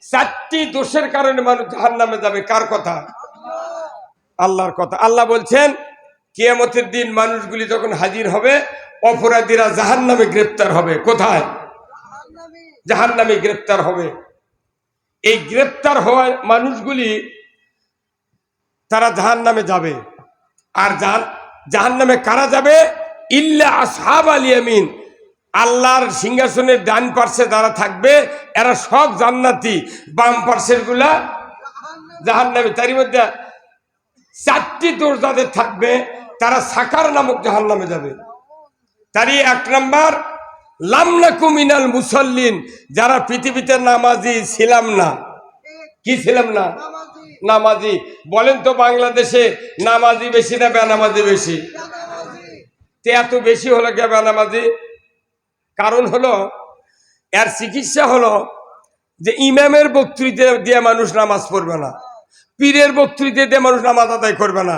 চারটি দোষের কারণে মানুষ জাহান নামে যাবে। কার কথা? আল্লাহর কথা। আল্লাহ বলছেন, কিয়ামতের দিন মানুষগুলি যখন হাজির হবে, অপরাধীরা জাহান নামে গ্রেপ্তার হবে। কোথায়? জাহান নামে গ্রেপ্তার হবে। এই গ্রেপ্তার হওয়া মানুষগুলি, তারা জাহান নামে যাবে। আর জাহান নামে কারা যাবে? ইল্লা আসহাব আল ইয়ামিন। আল্লাহর সিংহাসনের ডান পার্শ্বে যারা থাকবে, এরা সব জান্নাতি। বাম পার্শ্বেরগুলা জাহান নামে তারই মধ্যে চারটি দোষ যাদের থাকবে, তারা সাকার নামক জাহান নামে যাবে। তারই এক নম্বর লামনাকু মিনাল মুসল্লিন, যারা পৃথিবীতে নামাজি ছিলাম না। কি ছিলাম না? নামাজি। বলেন তো বাংলাদেশে নামাজি বেশি না বেনামাজি বেশি? তে এত বেশি হলো কে বেনামাজি? কারণ হলো, এর চিকিৎসা হলো যে ইমামের বক্তৃতা দিয়ে মানুষ নামাজ পড়বে না, পীরের বক্তৃতা দিয়ে মানুষ নামাজ আদায় করবে না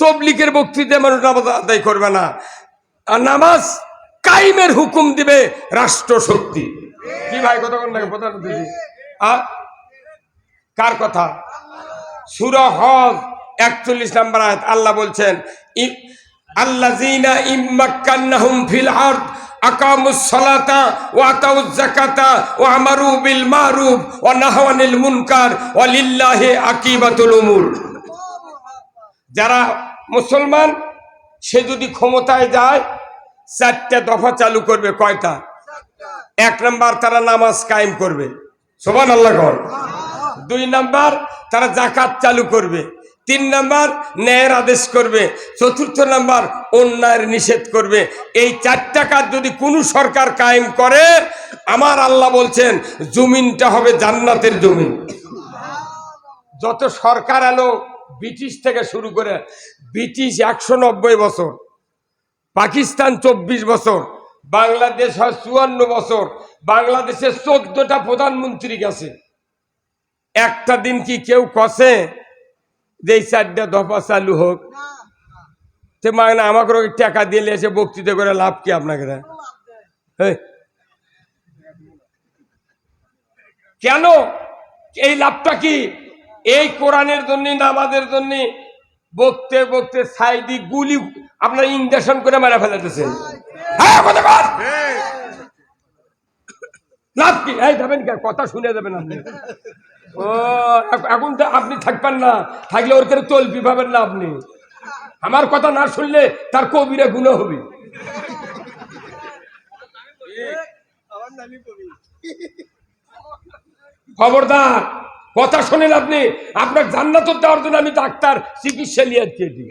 তবলিকের বক্তৃতা মানুষ নামাজ আদায় করবে না। আর নামাজ কাইমের হুকুম দিবে রাষ্ট্র শক্তি কি ভাই কোন লাগে? প্রধান কার কথা? সুরা হজ একচল্লিশ নাম্বার আয়াত। আল্লাহ বলছেন আল্লাহ জিনা ইম্মাক্কান্নাহুম ফিল আরদ, আকামুস সালাতা ওয়া আতাউজ যাকাতা ওয়া আমারু বিল মারুফ ওয়া নাহাউ আনিল মুনকার ওয়া লিল্লাহি আকিবাতুল উমুর। যারা মুসলমান, সে যদি ক্ষমতায় যায়, চারটা দফা চালু করবে কয়টা? এক নাম্বার তারা নামাজ কায়েম করবে। সোমান আল্লাহ দুই নাম্বার তারা জাকাত চালু করবে। তিন নাম্বার, ন্যায়ের আদেশ করবে। চতুর্থ নাম্বার, অন্যায়ের নিষেধ করবে। এই চারটা কাজ যদি কোনো সরকার কায়েম করে, আমার আল্লাহ বলছেন, জমিনটা হবে জান্নাতের জমিন। যত সরকার এলো, ব্রিটিশ থেকে শুরু করে, ব্রিটিশ একশো নব্বই বছর, পাকিস্তান চব্বিশ বছর, বাংলাদেশ হয় চুয়ান্ন বছর, বাংলাদেশের চোদ্দটা প্রধানমন্ত্রী গেছে। একটা দিন কি কেউ কষে? যে চারটা দফা চালু হোক। সে মানে আমাকে ওই টাকা দিলে এসে বক্তৃতা করে লাভ কি আপনাকে? দেয়? এই। কেন? এই লাভটা কি? এই কোরআনের জন্য নামাজের জন্য? বকতে বকতে সাইদি গুলি আপনার ইঞ্জেকশন করে মারা ফেলাতেছেন। হ্যাঁ। লাভ কি এই যাবেন কে? কথা শুনে যাবেন আপনি। ও এখ- এখন তো আপনি থাকবেন না। থাকলে ওর করে তলপি পাবেন না আপনি? আমার কথা না শুনলে তার কবিরা গুণ হবে। খবরদার কথা শোনেন আপনি। আপনার জান্নাত দেওয়ার জন্য আমি ডাক্তার চিকিৎসা নিয়ে দিই।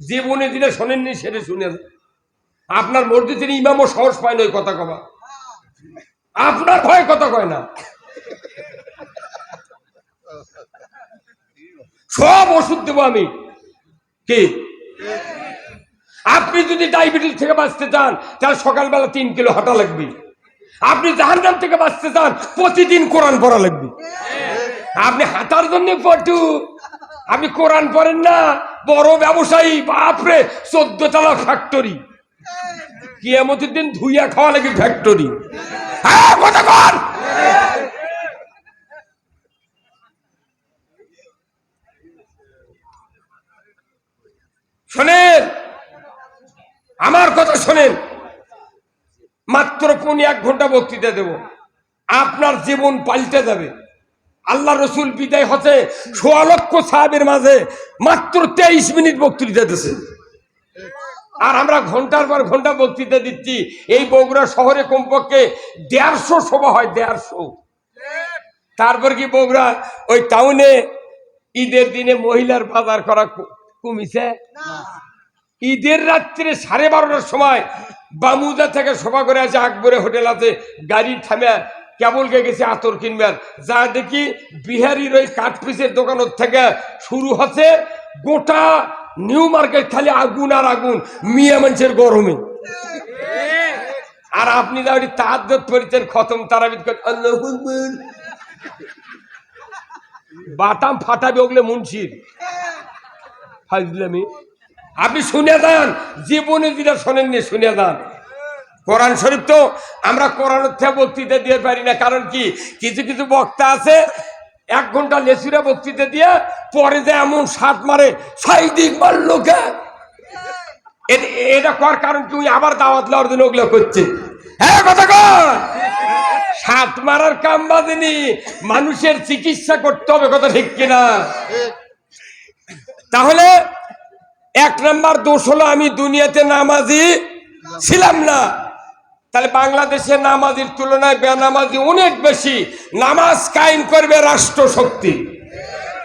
জীবনে দিলে শোনেননি সেটা শুনেন আপনার মসজিদের ইমামও সাহস পায় না ওই কথা কবা আপনার ভয় কথা কয় না। সব ওষুধ দেবো আমি। কি? আপনি যদি ডায়াবেটিস থেকে বাঁচতে চান, তাহলে সকালবেলা তিন কিলো হাঁটা লাগবে। আপনি জাহান্নাম থেকে বাঁচতে চান, প্রতিদিন কোরআন পড়া লাগবে। আপনি হাঁটার জন্য পটু। আপনি কোরআন পড়েন না। বড় ব্যবসায়ী, বাপরে চোদ্দ তলা ফ্যাক্টরি কিয়ামতের দিন ধুইয়া খাওয়া লাগে ফ্যাক্টরি শোনেন, আমার কথা শোনেন। মাত্র পৌনে এক ঘণ্টা বক্তৃতা দেব। আপনার জীবন পাল্টে যাবে। আল্লাহ রসুল বিদায় হচ্ছে সোয়া লক্ষ সাহেবের মাঝে মাত্র তেইশ মিনিট বক্তৃতা দিচ্ছে আর আমরা ঘণ্টার পর ঘণ্টা বক্তৃতা দিচ্ছি। এই বগুড়া শহরে কমপক্ষে দেড়শো সভা হয় দেড়শো। তারপর কি বগুড়া ওই টাউনে ঈদের দিনে মহিলার বাজার করা কমিছে? ঈদের রাত্রে সাড়ে বারোটার সময় বামুজা থেকে সভা করে আছে আকবরে হোটেল আছে গাড়ি থামে কেবল গে গেছে আতর কিনবেন যা দেখি বিহারির ওই কাঠ পিসের দোকানের থেকে শুরু হচ্ছে গোটা নিউ মার্কেট খালি আগুন আর আগুন, মিয়া মানুষের গরমে। আর আপনি যা তার পরিচয় খতম তারাবিদ বাটাম ফাটাবে ওগুলো মুন্সির। ফাজলামি। আপনি শুনে যান, জীবনে যেটা শোনেননি, শুনে যান। কোরআন শরীফ তো আমরা কোরআন বক্তৃতা দিয়ে পারি না, কারণ কি? কিছু কিছু বক্তা আছে এক ঘণ্টা লেসুরে বক্তৃতা দিয়ে পরে যে এমন সাত মারে সাই দিক মারলো কে এটা কর কারণ তুই আবার দাওয়াত লওয়ার জন্য ওগুলো করছে হ্যাঁ কথা কর। সাত মারার কাম বাঁধেনি। মানুষের চিকিৎসা করতে হবে, কথা ঠিক কিনা? তাহলে এক নাম্বার দোষ হলো আমি দুনিয়াতে নামাজি ছিলাম না। তাহলে বাংলাদেশের নামাজির তুলনায় বেনামাজি অনেক বেশি। নামাজ কায়েম করবে রাষ্ট্র শক্তি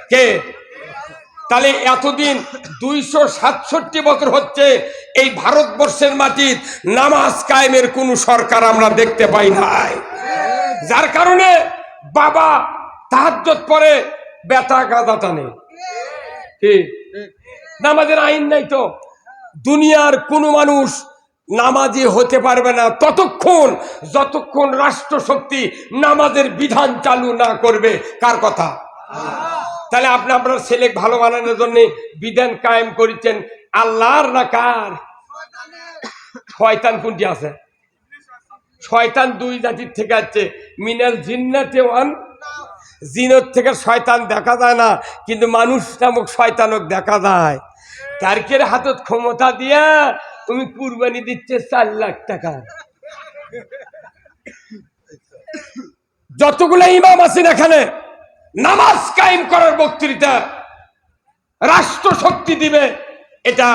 কে? তাহলে এতদিন দুইশো সাতষট্টি বছর হচ্ছে এই ভারতবর্ষের মাটির নামাজ কায়েমের কোন সরকার আমরা দেখতে পাই নাই। যার কারণে বাবা তাহাজ্জত পরে বেতা গাদা টানে। নামাজের আইন নাই তো। দুনিয়ার কোনো মানুষ নামাজি হতে পারবে না। ততক্ষণ, যতক্ষণ রাষ্ট্র শক্তি নামাজের বিধান চালু না করবে, কার কথা? তাহলে আপনি আপনার ছেলে ভালো বানানোর জন্য বিধান কায়েম করেছেন। আল্লাহর না কার? শয়তান কোনটি আছে? শয়তান দুই জাতির থেকে আছে। মিনাল জিন্নাতে ওয়ান। জিনত থেকে শয়তান দেখা যায় না, কিন্তু মানুষ নামক শয়তানক দেখা যায়। কারকের হাতত ক্ষমতা দিয়া তুমি কুরবানি দিচ্ছে চার লাখ টাকা। যতগুলো ইমাম আছেন এখানে, নামাজ কায়েম করার বক্তৃতা রাষ্ট্র শক্তি দিবে। এটা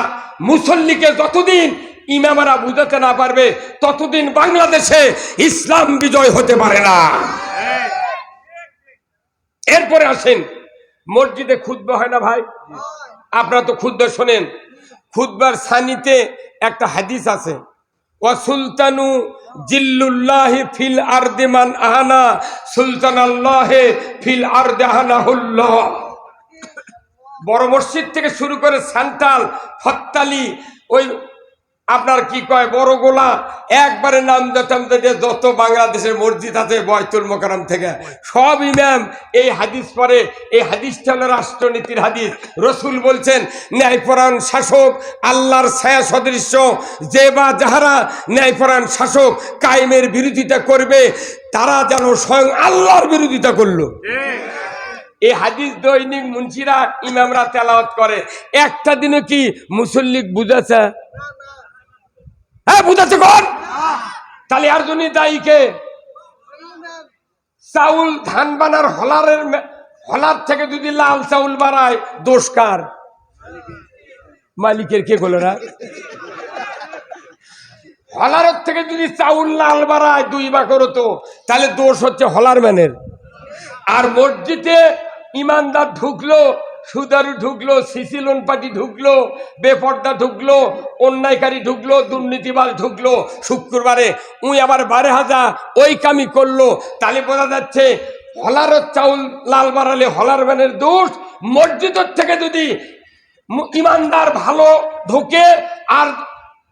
মুসল্লিকে যতদিন ইমামারা বুঝাতে না পারবে, ততদিন বাংলাদেশে ইসলাম বিজয় হতে পারে না। এরপরে আসেন, মসজিদে খুদ্া হয় না ভাই? আপনারা তো খুদ্া শোনেন। খুদ্বার সানিতে একটা হাদিস আছে সুলতানু জিল্লুল্লাহি ফিল আরদি মান আহানা সুলতান আল্লাহে ফিল আরদি আহানাহুল্লাহ। বড় মসজিদ থেকে শুরু করে সান্তাল, ফত্তালি, ওই আপনার কি কয়, বড় গোলা একবারে নাম দিয়ে যত বাংলাদেশের মসজিদ আছে বয়তুল মোকারম থেকে সব ইমাম এই হাদিস পরে, এই হাদিসটা হলো রাষ্ট্রনীতির হাদিস। রসুল বলছেন, ন্যায়পরায়ণ শাসক আল্লাহর ছায়া সদৃশ্য যে বা যাহারা ন্যায়পরায়ণ শাসক কায়েমের বিরোধিতা করবে, তারা যেন স্বয়ং আল্লাহর বিরোধিতা করল। এই হাদিস দৈনিক মুন্সিরা ইমামরা তেলাওয়াত করে। একটা দিনে কি মুসল্লিক বুঝাছে? হ্যাঁ বুঝাচ্ছে কোন? তাহলে আর জন্য দায়ী কে? চাউল ধান বানার হলারের হলার থেকে যদি লাল চাউল বাড়ায় দোষ কার? মালিকের কে করল না? হলারের থেকে যদি চাউল লাল বাড়ায় দুই বা করো তো, তাহলে দোষ হচ্ছে হলার ম্যানের। আর মসজিদে ইমানদার ঢুকলো সুদারু ঢুকলো, সিসি লোন পার্টি ঢুকলো, বেপর্দা ঢুকলো, অন্যায়কারী ঢুকলো, দুর্নীতিবাজ ঢুকলো। শুক্রবারে উই আবার বারে হাজার ওই কামি করল। তাহলে বোঝা যাচ্ছে হলার চাউল লাল বাড়ালে হলার ম্যানের দোষ। মসজিদের থেকে যদি ইমানদার ভালো ঢুকে আর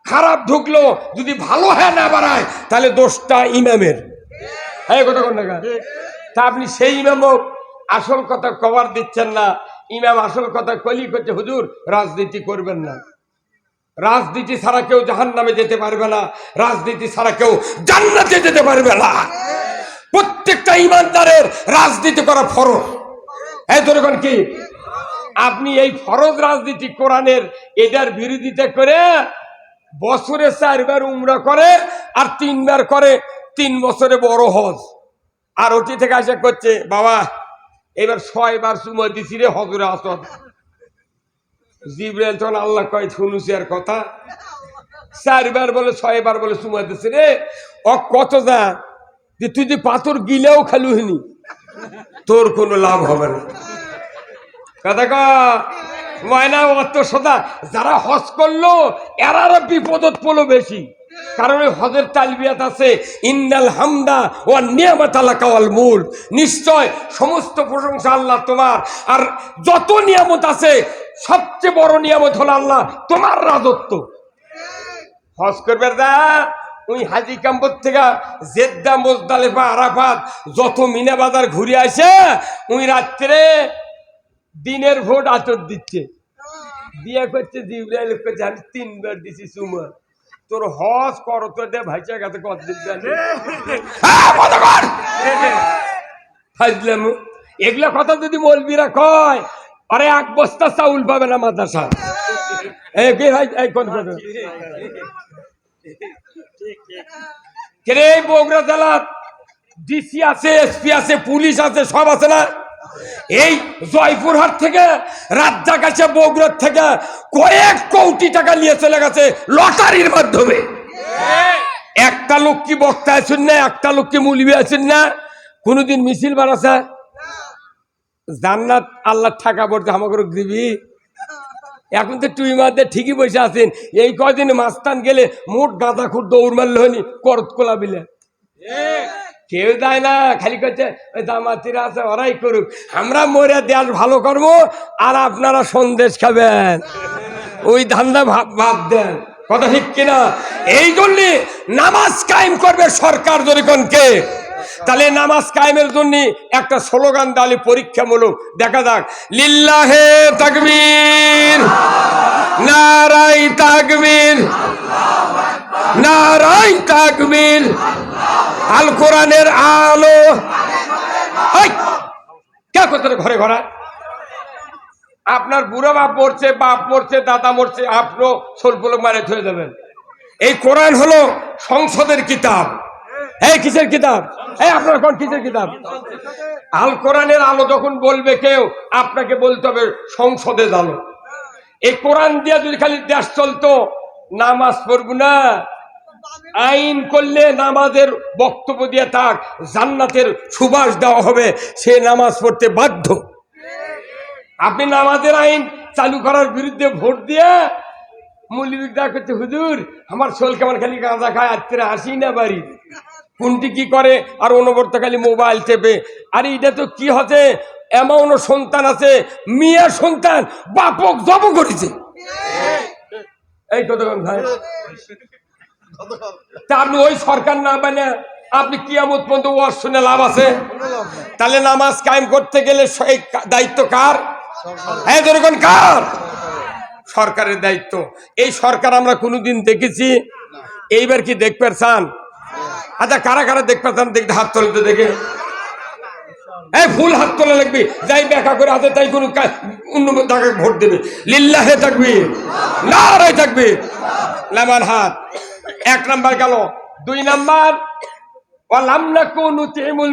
খারাপ ঢুকলো, যদি ভালো হ্যাঁ না বাড়ায়, তাহলে দোষটা ইমামের। হ্যাঁ কথা তা আপনি সেই ইমামও আসল কথা কভার দিচ্ছেন না। ইমাম আসল কথা কলি করছে, হুজুর, রাজনীতি করবেন না। রাজনীতি ছাড়া কেউ জাহান নামে যেতে পারবে না। রাজনীতি ছাড়া কেউ জান্নাতে যেতে পারবে না। প্রত্যেকটা ইমানদারের রাজনীতি করা ফরজ। এই তোর কি? আপনি এই ফরজ রাজনীতি কোরআনের এটার বিরোধিতা করে বছরে চারবার উমরা করে আর তিনবার করে তিন বছরে বড় হজ। আর ওটি থেকে আসে করছে, বাবা এবার ছয়বার সময় দিছি রে হজরে আসদ জিব্রাইল তখন আল্লাহ কয় শুনুছি আর কথা। চারবার বলে, ছয়বার বলে সময় দিছি রে। অ, কত যা, যে তুই যে পাথর গিলেও খালুহিনি তোর কোনো লাভ হবে না। কথা ক। ময়না অত সদা যারা হজ করল এরারও বিপদত পড়ল বেশি। কারণ ওই হজের তালবিয়াত আছে, ইন্নাল হামদা ও নিয়ামত আলাকাওয়াল মূল নিশ্চয় সমস্ত প্রশংসা আল্লাহ তোমার। আর যত নিয়ামত আছে, সবচেয়ে বড় নিয়ামত হলো আল্লাহ তোমার রাজত্ব। হজ করবে দা ওই হাজি কাম্পর থেকে জেদ্দা, মোজদালেফা, আরাফাত, যত মিনা বাজার ঘুরে আসে, ওই রাত্রে দিনের ভোট আচর দিচ্ছে। দিয়ে করছে জিব্রাইল করছে আমি তিনবার দিছি সুমা। তোর হজ কর তো দে ভাইচা গেছে কতদিন কর। এগুলা কথা যদি মলবিরা কয়, আরে এক বস্তা চাউল পাবে না মাদ্রাসা। বগুড়া জেলার ডিসি আছে, এসপি আছে, পুলিশ আছে, সব আছে না? এই জয়পুরহাট থেকে রাজ্জাক আছে বগুড়ার থেকে কয়েক কোটি টাকা নিয়ে চলে গেছে লটারির মাধ্যমে। একটা লোক কি বক্তা আছেন না একটা লোক কি মুলিবি আছেন না? কোনোদিন মিছিল বানাছে? জান্নাত আল্লাহ টাকা পড়তে আমাকে দিবি? এখন তো টুই মারতে ঠিকই বসে আছেন। এই কদিন মাস্তান গেলে মোট গাঁদা খুর দৌড় মারলে হয়নি করত কোলা বিলে কেউ দেয় না, খালি করছে ওই দামাতিরা আছে, ওরাই করুক। আমরা মরে দেশ ভালো করব, আর আপনারা সন্দেশ খাবেন। ওই ধান্দা ভাব দেন। কথা ঠিক কিনা? এই জন্যে নামাজ কায়েম করবে সরকার জনগণকে। তাহলে নামাজ কায়েমের জন্য একটা স্লোগান দালি পরীক্ষামূলক। দেখা যাক। লিল্লাহে তাকবীর নারাই তাকবীর নারাই তাকবীর। আল কোরআনের আলো! কে করতে ঘরে ঘরে? আপনার বুড়ো বাপ মরছে বাপ মরছে, দাদা মরছে, আপনিও সোলপলক মারে ধুয়ে যাবেন এই কোরআন হলো সংসদের কিতাব। এই কিসের কিতাব? এই আপনার কোন কিসের কিতাব? আল কোরআনের আলো যখন বলবে কেউ, আপনাকে বলতে হবে সংসদের আলো। এই কোরআন দিয়ে যদি খালি দেশ চলতো, নামাজ পড়ব না আইন করলে নামাজের বক্তব্য দিয়ে তাক জান্নাতের সুবাস দেওয়া হবে, সে নামাজ পড়তে বাধ্য। আপনি নামাজের আইন চালু করার বিরুদ্ধে ভোট দিয়ে মূল্যবিদ্যা করতে, হুজুর, আমার শোল কেমন খালি গাঁজা খায় আত্মীয় আসি না বাড়ি? কোনটি কি করে? আর অনবর্ত খালি মোবাইল চেপে। আর এটা তো কি হচ্ছে? এমনও সন্তান আছে, মিয়া সন্তান, বাপক জব করেছে। এই কতক্ষণ ভাই? আপনি ওই সরকার না মানে আপনি কিয়ামত পর্যন্ত শুনে লাভ আছে? তাহলে নামাজ কায়েম করতে গেলে দায়িত্ব কার? হ্যাঁ কার? সরকারের দায়িত্ব। এই সরকার আমরা কোনোদিন দেখেছি। এইবার কি দেখতে চান আচ্ছা কারা কারা দেখতে চান দেখতে হাত তোলতে দেখে। এই ফুল হাত তোলা লাগবে। যাই ব্যাখ্যা করে হাতে তাই কোনো অন্য তাকে ভোট দেবে। লিল্লাহে থাকবি না নারায় থাকবি লামান হাত। এক নাম্বার গেল। দুই নাম্বার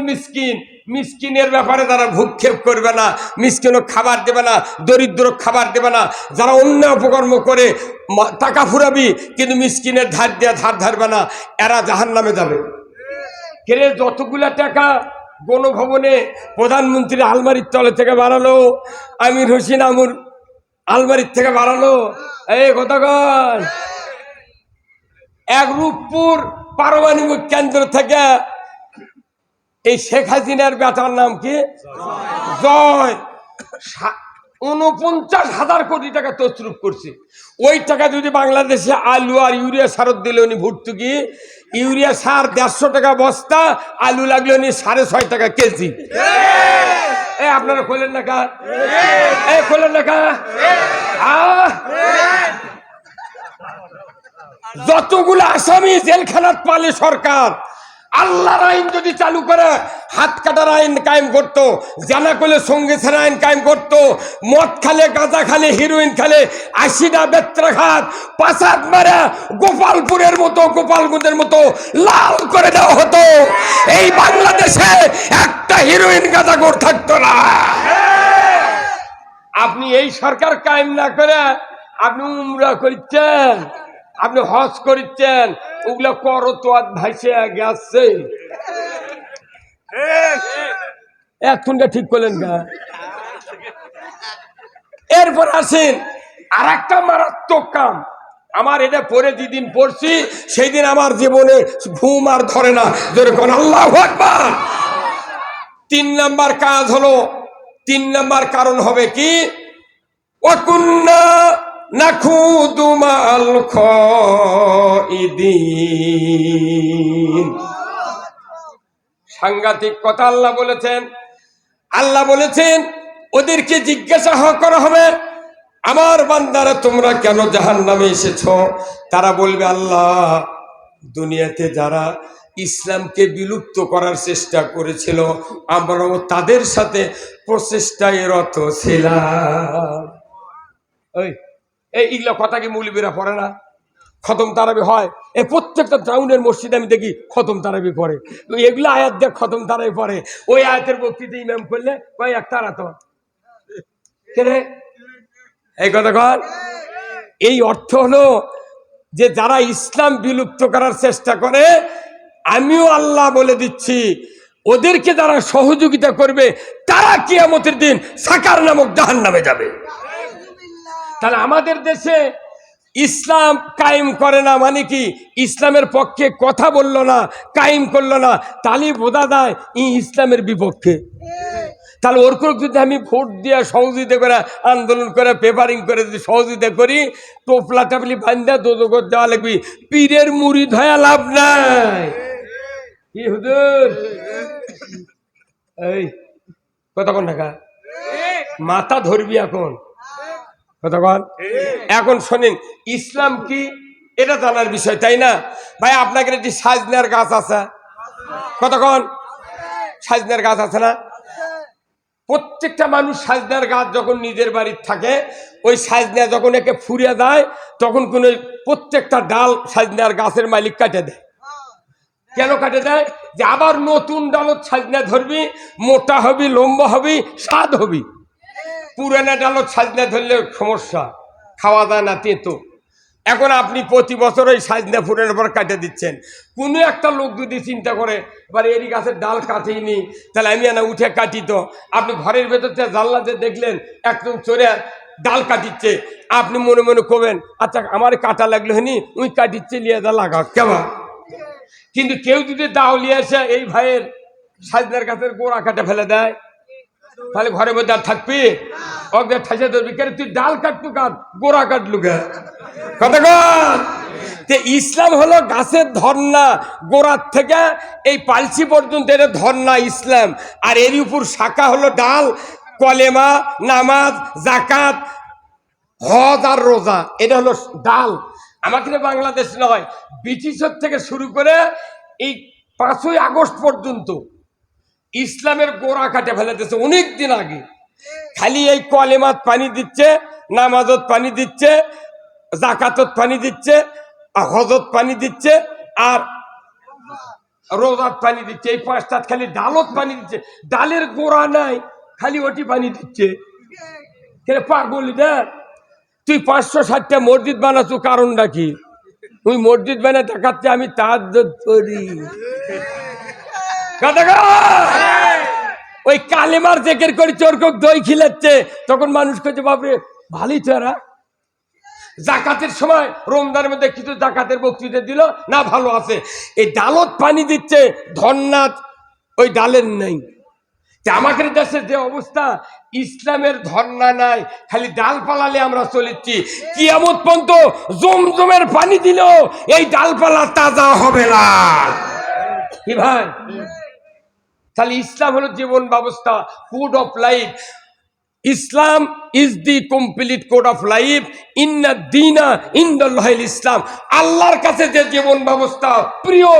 মিসকিন। মিসকিনের ব্যাপারে তারা ভূক্ষেপ করবে না, মিসকিনও খাবার দেবে না দরিদ্র খাবার দেবে না। যারা অন্য অপকর্ম করে টাকা ফুরাবি, কিন্তু মিসকিনের ধার দিয়ে ধার ধারবে না, এরা জাহান নামে যাবে। কেরে যতগুলা টাকা গণভবনে প্রধানমন্ত্রী আলমারির তলে থেকে বাড়ালো, আমির হোসেন আমুর আলমারির থেকে বাড়ালো, এই কতক্ষণ এক রূপপুর পারমাণবিক কেন্দ্র থেকে এই শেখ হাসিনার বেটার নাম কি? জয়। উনপঞ্চাশ হাজার কোটি টাকা তছরুপ করছে। ওই টাকা যদি বাংলাদেশে আলু আর ইউরিয়া সারত দিলে উনি ভর্তুকি ইউরিয়া সার দেড়শো টাকা বস্তা আলু লাগলে উনি সাড়ে ছয় টাকা কেজি। এ আপনারা খোলেন না কা? এ খোলেন না কা? যতগুলো আসামি জেলখানাত পালে সরকার, আল্লাহর আইন যদি চালু করে, হাত কাটার আইন কায়েম করতো জানা করলে সঙ্গে আইন কায়েম করতো, মদ খালে, গাঁজা খালে হিরোইন খালে আশিটা বেত্রাঘাত পাশাত মারা গোপালপুরের মতো, গোপালগঞ্জের মতো লাল করে দেওয়া হতো। এই বাংলাদেশে একটা হিরোইন গাঁজা গোর থাকতো না। আপনি এই সরকার কায়েম না করে আপনি উমরা করছেন। আপনি হজ করছেন ওগুলো করো তো, আর ভাইসে গেছে এখনটা ঠিক করলেন না এরপর আসেন আর একটা মারাত্মক কাম। আমার এটা পরে যেদিন পড়ছি সেই দিন আমার জীবনে ঘুম আর ধরে না। যেরকম আল্লাহ আকবার। তিন নাম্বার কাজ হলো, তিন নাম্বার কারণ হবে কি? ওয়াকুন্না নাখুদু সাংঘাতিক কথা আল্লাহ বলেছেন। আল্লাহ বলেছেন, ওদেরকে জিজ্ঞাসা করা হবে, আমার বান্দারা তোমরা কেন জাহান নামে এসেছ? তারা বলবে, আল্লাহ, দুনিয়াতে যারা ইসলামকে বিলুপ্ত করার চেষ্টা করেছিল, আমরাও তাদের সাথে প্রচেষ্টায় রত ছিলাম। ওই এই এগুলো কথা কি মৌলবীরা পড়ে না? খতম তারাবি হয়। এই প্রত্যেকটা টাউনের মসজিদে আমি দেখি খতম তারাবি পড়ে। এগুলো আয়াত দেখ খতম তারাবি পড়ে। ওই আয়াতের বক্তৃতা ইমাম করলে কয় এক তারা তো এই কথা কর এই অর্থ হলো যে যারা ইসলাম বিলুপ্ত করার চেষ্টা করে, আমিও আল্লাহ বলে দিচ্ছি, ওদেরকে যারা সহযোগিতা করবে, তারা কিয়ামতের দিন সাকার নামক জাহান নামে যাবে। তাহলে আমাদের দেশে ইসলাম কায়েম করে না মানে কি? ইসলামের পক্ষে কথা বলল না, কায়েম করল না। তাহলে বোঝা যায় ই ইসলামের বিপক্ষে। তাহলে ওর করে যদি আমি ভোট দিয়ে সহযোগিতা করে, আন্দোলন করে, পেপারিং করে যদি সহযোগিতা করি, টোপলা টাপলি বান্ধা দোদগর দেওয়া লাগবি। পীরের মুড়ি ধয়া লাভ নাই। কি হুজুর? এই কতক্ষণ টাকা মাথা ধরবি এখন। কতক্ষণ এখন শোনেন, ইসলাম কি? এটা জানার বিষয়, তাই না? ভাই আপনাকে একটি সাজনার গাছ আছে। কতক্ষণ সাজনার গাছ আছে না? প্রত্যেকটা মানুষ সাজনার গাছ যখন নিজের বাড়ির থাকে, ওই সাজনা যখন একে ফুরিয়ে দেয় তখন কোন প্রত্যেকটা ডাল সাজনার গাছের মালিক কাটে দেয়। কেন কাটে দেয়? যে আবার নতুন ডালত সাজনা ধরবি, মোটা হবি, লম্বা হবি, স্বাদ হবি। পুরানা ডালত সাজনা ধরলে সমস্যা খাওয়া দাওয়া না তেতো এখন আপনি প্রতি বছর ওই সাজনা ফুলের পর কাটে দিচ্ছেন। কোনো একটা লোক যদি চিন্তা করে এবার এরই গাছের ডাল কাটিনি, তাহলে আমি না উঠে কাটি তো। আপনি ঘরের ভেতর থেকে জানলাতে দেখলেন, একদম চড়ে ডাল কাটিচ্ছে। আপনি মনে মনে করবেন আচ্ছা আমার কাটা লাগল হনি উই কাটিচ্ছে, লিয়ে দা লাগা কেমন কিন্তু কেউ যদি দাও নিয়ে আসে এই ভাইয়ের সাজনার গাছের গোড়া কাটে ফেলে দেয় তাহলে ঘরের মধ্যে আর থাকবি? অগ্রে ঠাসে ধরবি কেন? তুই ডাল কাটলু কাট গোড়া কাটলু কে কথা কন তে ইসলাম হলো গাছের ধর্না গোড়ার থেকে এই পালসি পর্যন্ত এর ধর্না ইসলাম। আর এর উপর শাখা হলো ডাল, কলেমা, নামাজ জাকাত হজ আর রোজা। এটা হলো ডাল। আমাকে বাংলাদেশ নয়, ব্রিটিশের থেকে শুরু করে এই পাঁচই আগস্ট পর্যন্ত ইসলামের গোড়া কাটে ফেলেতেছে অনেক দিন আগে। খালি এই কলেমাত পানি দিচ্ছে, নামাজত পানি দিচ্ছে, জাকাতত পানি দিচ্ছে, হজত পানি দিচ্ছে, আর রোজাত পানি দিচ্ছে। এই পাঁচটাত খালি ডালত পানি দিচ্ছে। ডালের গোড়া নাই, খালি ওটি পানি দিচ্ছে। কেন পাগলি তুই পাঁচশো ষাটটা মসজিদ বানাচ্ছ, কারণটা কি? তুই মসজিদ বানা দেখাচ্ছে আমি তার করি। ওই কালেমার জেকের করে চোরকক দই খিলাচ্ছে। তখন মানুষ কইছে, বাপরে ভালোই তো জাকাতের সময় রমজানের মধ্যে কিছু জাকাতের বক্তৃতা দিল, না, ভালো আছে। এই ডালত পানি দিচ্ছে, ধন্নাথ ওই ডালের নেই। আমাদের দেশের যে অবস্থা, ইসলামের ধর্ণা নাই, খালি ডাল পালালে আমরা চলেছি কিয়ামত পর্যন্ত জমজমের পানি দিলেও এই ডালপালা তাজা হবে না। কি ভাই? তাহলে ইসলাম হলো জীবন ব্যবস্থা code of life Islam is the complete code of life ইন্না দিনা ইন্দাল্লাহ ইসলাম। আল্লাহর কাছে যে জীবন ব্যবস্থা প্রিয়,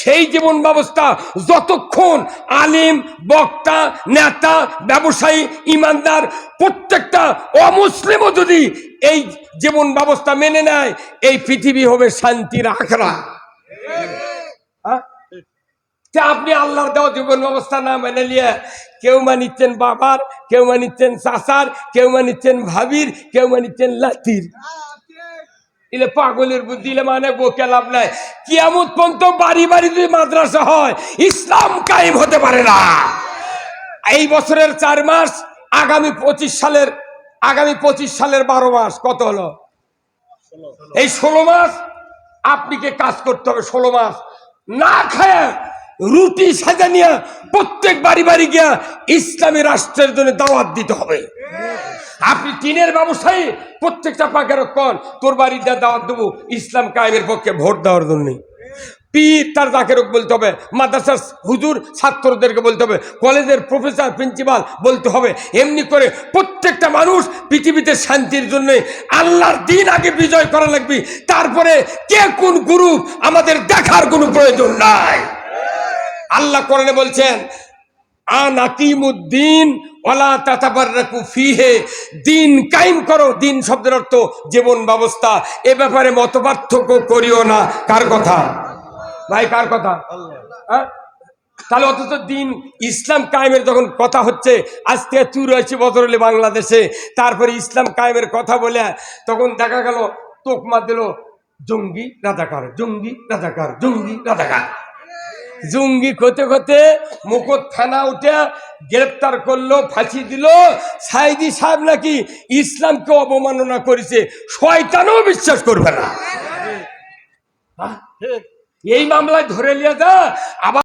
সেই জীবন ব্যবস্থা যতক্ষণ আলিম, বক্তা, নেতা, ব্যবসায়ী, ইমানদার, প্রত্যেকটা অমুসলিমও যদি এই জীবন ব্যবস্থা মেনে নেয়, এই পৃথিবী হবে শান্তির আখড়া। হ্যাঁ? তা আপনি আল্লাহর দেওয়া জীবন ব্যবস্থা না মেনে নিয়ে কেউ মানিচ্ছেন বাবার, কেউ মানিচ্ছেন চাচার, কেউ মানিচ্ছেন ভাবির, কেউ মানিচ্ছেন লাতির। ইলে পাগলের বুদ্ধি, ইলে মানে বোকে লাভ নাই। কিয়ামত পর্যন্ত বাড়ি বাড়ি যদি মাদ্রাসা হয়, ইসলাম কায়েম হতে পারে না। এই বছরের চার মাস, আগামী পঁচিশ সালের, আগামী পঁচিশ সালের বারো মাস, কত হলো? এই ষোলো মাস আপনাকে কাজ করতে হবে ষোলো মাস। না খায় রুটি সাজা নিয়ে প্রত্যেক বাড়ি বাড়ি গিয়া ইসলামী রাষ্ট্রের জন্য দাওয়াত দিতে হবে। আপনি টিনের ব্যবসায়ী, প্রত্যেকটা পাকের কন তোর বাড়িতে দাওয়াত দেবো, ইসলাম কায়েমের পক্ষে ভোট দেওয়ার জন্য। পীর তার জাকেরক বলতে হবে, মাদ্রাসার হুজুর, ছাত্রদেরকে বলতে হবে, কলেজের প্রফেসর, প্রিন্সিপাল বলতে হবে। এমনি করে প্রত্যেকটা মানুষ পৃথিবীতে শান্তির জন্য আল্লাহর দিন আগে বিজয় করা লাগবে। তারপরে কে কোন গ্রুপ আমাদের দেখার কোনো প্রয়োজন নাই। আল্লাহ কোরআনে বলছেন আনাকিমুদ্দিন ওলা তাতাবাররাকু ফিহে। দিন কায়েম করো, দিন শব্দের অর্থ জীবন ব্যবস্থা। এ ব্যাপারে মতপার্থক্য করিও না। কার কথা? ভাই, কার কথা? হ্যাঁ? তাহলে অথচ দিন ইসলাম কায়েমের যখন কথা হচ্ছে আজ থেকে চুরাশি বছর হলে বাংলাদেশে, তারপরে ইসলাম কায়েমের কথা বলে তখন দেখা গেল, তোকমা দিল, জঙ্গি রাজাকার জঙ্গি রাজাকার জঙ্গি রাজাকার। জঙ্গি করতে করতে মুকুট থানা উঠে গ্রেপ্তার করল ফাঁসি দিল। সাইদি সাহেব নাকি ইসলামকে অবমাননা করেছে শয়তানও বিশ্বাস করবে না? এই মামলায় ধরে নিয়ে দা আবার